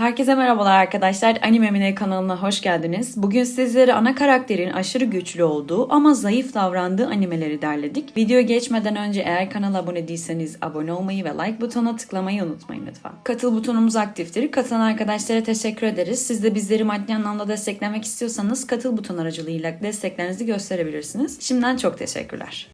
Herkese merhabalar arkadaşlar. Animemine kanalına hoş geldiniz. Bugün sizlere ana karakterin aşırı güçlü olduğu ama zayıf davrandığı animeleri derledik. Video geçmeden önce eğer kanala abone değilseniz abone olmayı ve like butonuna tıklamayı unutmayın lütfen. Katıl butonumuz aktiftir. Katılan arkadaşlara teşekkür ederiz. Siz de bizleri maddi anlamda desteklemek istiyorsanız katıl buton aracılığıyla desteklerinizi gösterebilirsiniz. Şimdiden çok teşekkürler.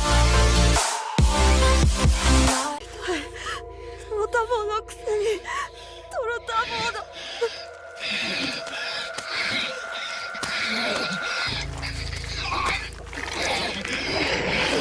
はい。おのくせにとろたぼーだ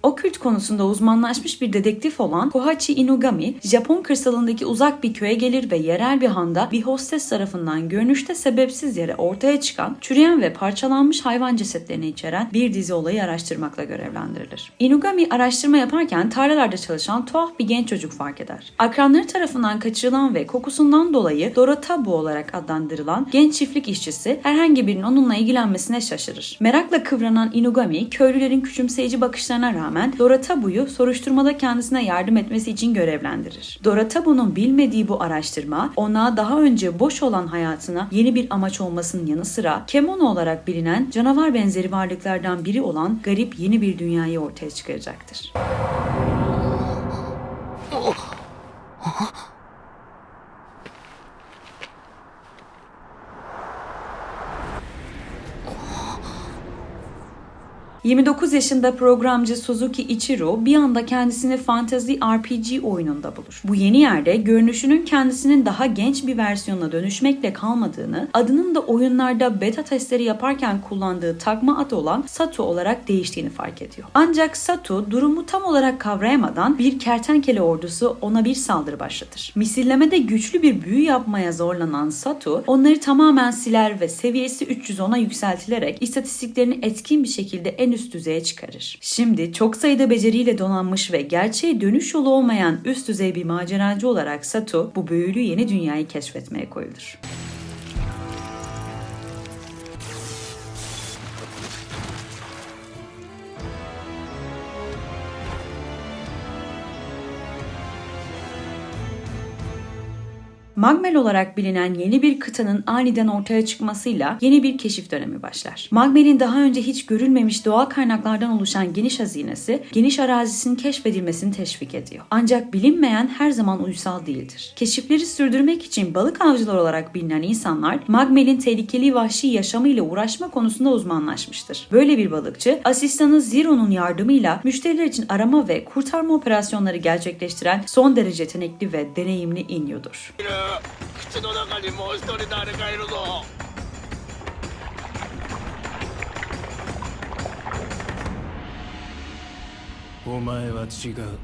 Okült konusunda uzmanlaşmış bir dedektif olan Kohachi Inugami, Japon kırsalındaki uzak bir köye gelir ve yerel bir handa bir hostes tarafından görünüşte sebepsiz yere ortaya çıkan çürüyen ve parçalanmış hayvan cesetlerini içeren bir dizi olayı araştırmakla görevlendirilir. Inugami araştırma yaparken tarlalarda çalışan tuhaf bir genç çocuk fark eder. Akranları tarafından kaçırılan ve kokusundan dolayı Dorotabu olarak adlandırılan genç çiftlik işçisi herhangi birinin onunla ilgilenmesine şaşırır. Merakla kıvranan Inugami, köylülerin küçümseyici bakışlarına rağmen Doratabu'yu soruşturmada kendisine yardım etmesi için görevlendirir. Doratabu'nun bilmediği bu araştırma ona daha önce boş olan hayatına yeni bir amaç olmasının yanı sıra Kemono olarak bilinen canavar benzeri varlıklardan biri olan garip yeni bir dünyayı ortaya çıkaracaktır. ...29 yaşında programcı Suzuki Ichiro bir anda kendisini fantezi RPG oyununda bulur. Bu yeni yerde görünüşünün kendisinin daha genç bir versiyonuna dönüşmekle kalmadığını, adının da oyunlarda beta testleri yaparken kullandığı takma ad olan Satu olarak değiştiğini fark ediyor. Ancak Satu durumu tam olarak kavrayamadan bir kertenkele ordusu ona bir saldırı başlatır. Misillemede güçlü bir büyü yapmaya zorlanan Satu onları tamamen siler ve seviyesi 310'a yükseltilerek istatistiklerini etkin bir şekilde en üst düzeye çıkarır. Şimdi çok sayıda beceriyle donanmış ve gerçeğe dönüş yolu olmayan üst düzey bir maceracı olarak Satu bu büyülü yeni dünyayı keşfetmeye koyulur. Magmel olarak bilinen yeni bir kıtanın aniden ortaya çıkmasıyla yeni bir keşif dönemi başlar. Magmel'in daha önce hiç görülmemiş doğal kaynaklardan oluşan geniş hazinesi, geniş arazisinin keşfedilmesini teşvik ediyor. Ancak bilinmeyen her zaman uysal değildir. Keşifleri sürdürmek için balık avcıları olarak bilinen insanlar Magmel'in tehlikeli vahşi yaşamıyla uğraşma konusunda uzmanlaşmıştır. Böyle bir balıkçı, asistanı Zero'nun yardımıyla müşteriler için arama ve kurtarma operasyonları gerçekleştiren son derece yetenekli ve deneyimli Inyo'dur. いる口の中にもう一人誰かいるぞ。お前は違う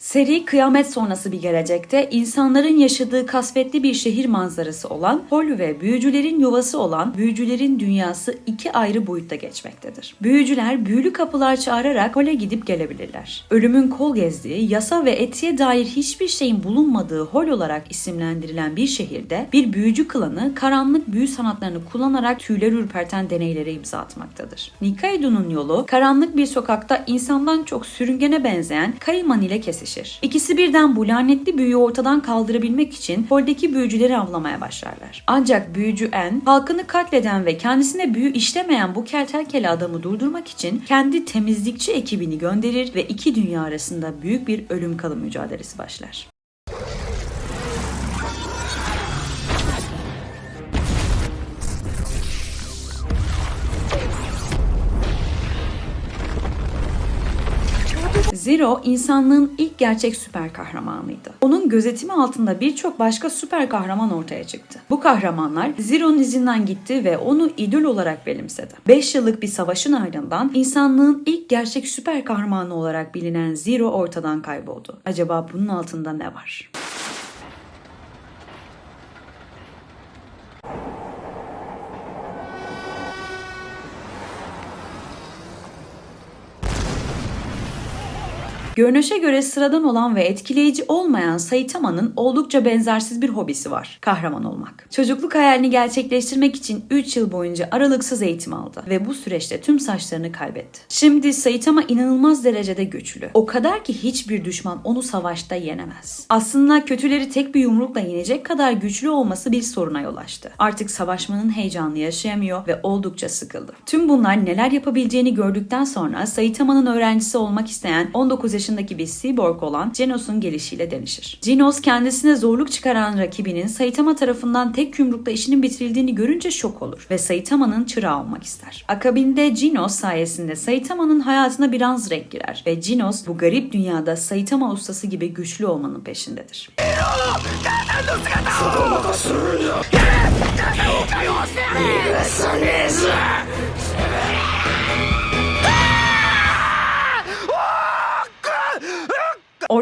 Seri kıyamet sonrası bir gelecekte insanların yaşadığı kasvetli bir şehir manzarası olan Hol ve büyücülerin yuvası olan büyücülerin dünyası iki ayrı boyutta geçmektedir. Büyücüler büyülü kapılar çağırarak Hol'e gidip gelebilirler. Ölümün kol gezdiği, yasa ve etiğe dair hiçbir şeyin bulunmadığı Hol olarak isimlendirilen bir şehirde bir büyücü klanı karanlık büyü sanatlarını kullanarak tüyler ürperten deneylere imza atmaktadır. Nikaido'nun yolu karanlık bir sokakta insandan çok sürüngene benzeyen Kaiman ile kesişir. İkisi birden bu lanetli büyüyü ortadan kaldırabilmek için holdeki büyücüleri avlamaya başlarlar. Ancak büyücü En, halkını katleden ve kendisine büyü işlemeyen bu kertenkele adamı durdurmak için kendi temizlikçi ekibini gönderir ve iki dünya arasında büyük bir ölüm kalım mücadelesi başlar. Zero insanlığın ilk gerçek süper kahramanıydı. Onun gözetimi altında birçok başka süper kahraman ortaya çıktı. Bu kahramanlar Zero'nun izinden gitti ve onu idol olarak benimsedi. 5 yıllık bir savaşın ardından insanlığın ilk gerçek süper kahramanı olarak bilinen Zero ortadan kayboldu. Acaba bunun altında ne var? Görünüşe göre sıradan olan ve etkileyici olmayan Saitama'nın oldukça benzersiz bir hobisi var. Kahraman olmak. Çocukluk hayalini gerçekleştirmek için 3 yıl boyunca aralıksız eğitim aldı ve bu süreçte tüm saçlarını kaybetti. Şimdi Saitama inanılmaz derecede güçlü. O kadar ki hiçbir düşman onu savaşta yenemez. Aslında kötüleri tek bir yumrukla yenecek kadar güçlü olması bir soruna yol açtı. Artık savaşmanın heyecanını yaşayamıyor ve oldukça sıkıldı. Tüm bunlar neler yapabileceğini gördükten sonra Saitama'nın öğrencisi olmak isteyen 19 yaşındaki bir cyborg olan Genos'un gelişiyle denişir. Genos kendisine zorluk çıkaran rakibinin Saitama tarafından tek yumrukla işinin bitirildiğini görünce şok olur ve Saitama'nın çırağı olmak ister. Akabinde Genos sayesinde Saitama'nın hayatına biraz renk girer ve Genos bu garip dünyada Saitama ustası gibi güçlü olmanın peşindedir.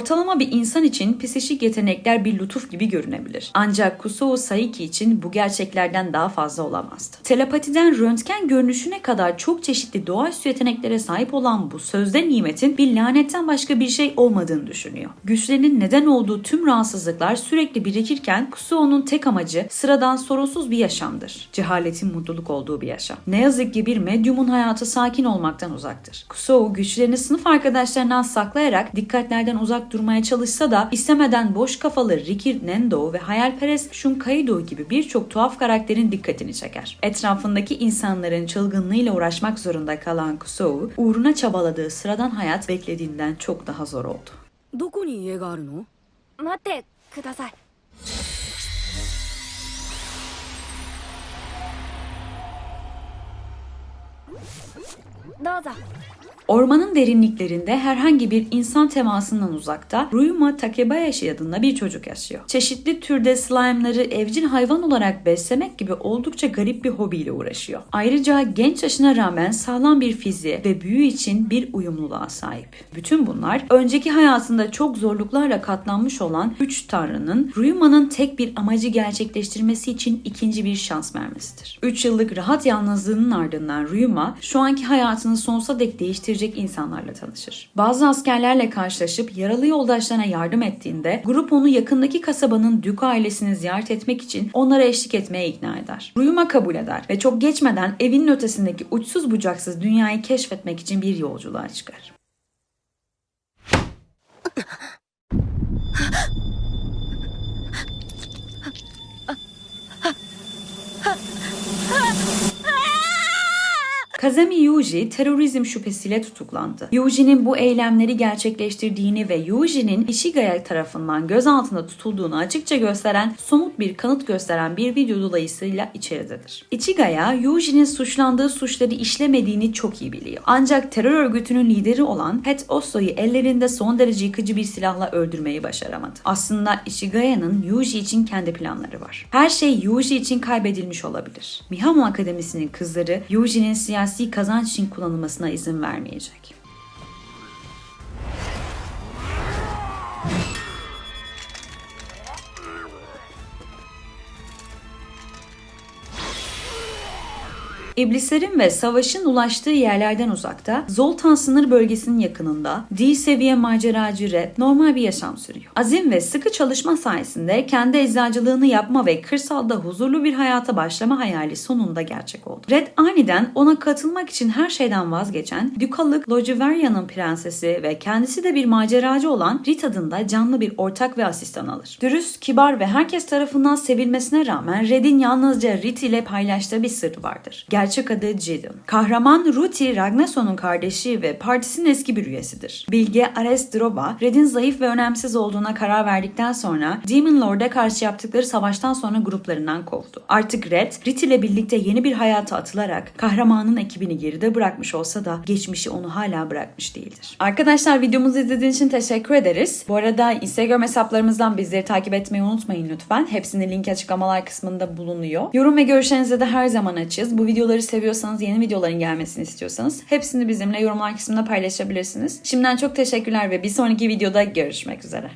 'Ortalama bir insan için psişik yetenekler bir lütuf gibi görünebilir. Ancak Kusou Saiki için bu gerçeklerden daha fazla olamazdı. Telepatiden röntgen görünüşüne kadar çok çeşitli doğaüstü yeteneklere sahip olan bu sözde nimetin bir lanetten başka bir şey olmadığını düşünüyor. Güçlerinin neden olduğu tüm rahatsızlıklar sürekli birikirken Kusou'nun tek amacı sıradan sorunsuz bir yaşamdır. Cehaletin mutluluk olduğu bir yaşam. Ne yazık ki bir medyumun hayatı sakin olmaktan uzaktır. Kusou güçlerini sınıf arkadaşlarından saklayarak dikkatlerden uzak durmaya çalışsa da istemeden boş kafalı Ricky Nendo ve hayalperest Shun Kaido gibi birçok tuhaf karakterin dikkatini çeker. Etrafındaki insanların çılgınlığıyla uğraşmak zorunda kalan Kusou, uğruna çabaladığı sıradan hayat beklediğinden çok daha zor oldu. どこに家があるの待ってください どうぞ Ormanın derinliklerinde herhangi bir insan temasından uzakta Ryuma Takebayashi adında bir çocuk yaşıyor. Çeşitli türde slime'ları evcil hayvan olarak beslemek gibi oldukça garip bir hobiyle uğraşıyor. Ayrıca genç yaşına rağmen sağlam bir fiziğe ve büyü için bir uyumluluğa sahip. Bütün bunlar önceki hayatında çok zorluklarla katlanmış olan üç tanrının Ryuma'nın tek bir amacı gerçekleştirmesi için ikinci bir şans vermesidir. 3 yıllık rahat yalnızlığının ardından Ryuma şu anki hayatını sonsuza dek değiştirecek insanlarla tanışır. Bazı askerlerle karşılaşıp yaralı yoldaşlarına yardım ettiğinde grup onu yakındaki kasabanın Dük ailesini ziyaret etmek için onlara eşlik etmeye ikna eder. Ryuma kabul eder ve çok geçmeden evinin ötesindeki uçsuz bucaksız dünyayı keşfetmek için bir yolculuğa çıkar. Kazemi Yuji terörizm şüphesiyle tutuklandı. Yuji'nin bu eylemleri gerçekleştirdiğini ve Yuji'nin Ishigaya tarafından gözaltında tutulduğunu açıkça gösteren somut bir kanıt gösteren bir video dolayısıyla içeridedir. Ichigaya, Yuji'nin suçlandığı suçları işlemediğini çok iyi biliyor. Ancak terör örgütünün lideri olan Het Oso'yu ellerinde son derece yıkıcı bir silahla öldürmeyi başaramadı. Aslında Ishigaya'nın Yuji için kendi planları var. Her şey Yuji için kaybedilmiş olabilir. Mihamo Akademisi'nin kızları Yuji'nin siyasi kazanç için kullanılmasına izin vermeyecek. İblislerin ve savaşın ulaştığı yerlerden uzakta, Zoltan sınır bölgesinin yakınında D seviye maceracı Red normal bir yaşam sürüyor. Azim ve sıkı çalışma sayesinde kendi eczacılığını yapma ve kırsalda huzurlu bir hayata başlama hayali sonunda gerçek oldu. Red aniden ona katılmak için her şeyden vazgeçen Dukalık Logiveria'nın prensesi ve kendisi de bir maceracı olan Rit adında canlı bir ortak ve asistan alır. Dürüst, kibar ve herkes tarafından sevilmesine rağmen Red'in yalnızca Rit ile paylaştığı bir sır vardır. Gerçek adı Jiddon. Kahraman Ruti Ragnason'un kardeşi ve partisinin eski bir üyesidir. Bilge Ares Droba, Red'in zayıf ve önemsiz olduğuna karar verdikten sonra Demon Lord'a karşı yaptıkları savaştan sonra gruplarından kovdu. Artık Red, Rit ile birlikte yeni bir hayata atılarak kahramanın ekibini geride bırakmış olsa da geçmişi onu hala bırakmış değildir. Arkadaşlar videomuzu izlediğiniz için teşekkür ederiz. Bu arada Instagram hesaplarımızdan bizleri takip etmeyi unutmayın lütfen. Hepsinin linki açıklamalar kısmında bulunuyor. Yorum ve görüşlerinize de her zaman açığız. Bu videoları seviyorsanız, yeni videoların gelmesini istiyorsanız hepsini bizimle yorumlar kısmında paylaşabilirsiniz. Şimdiden çok teşekkürler ve bir sonraki videoda görüşmek üzere.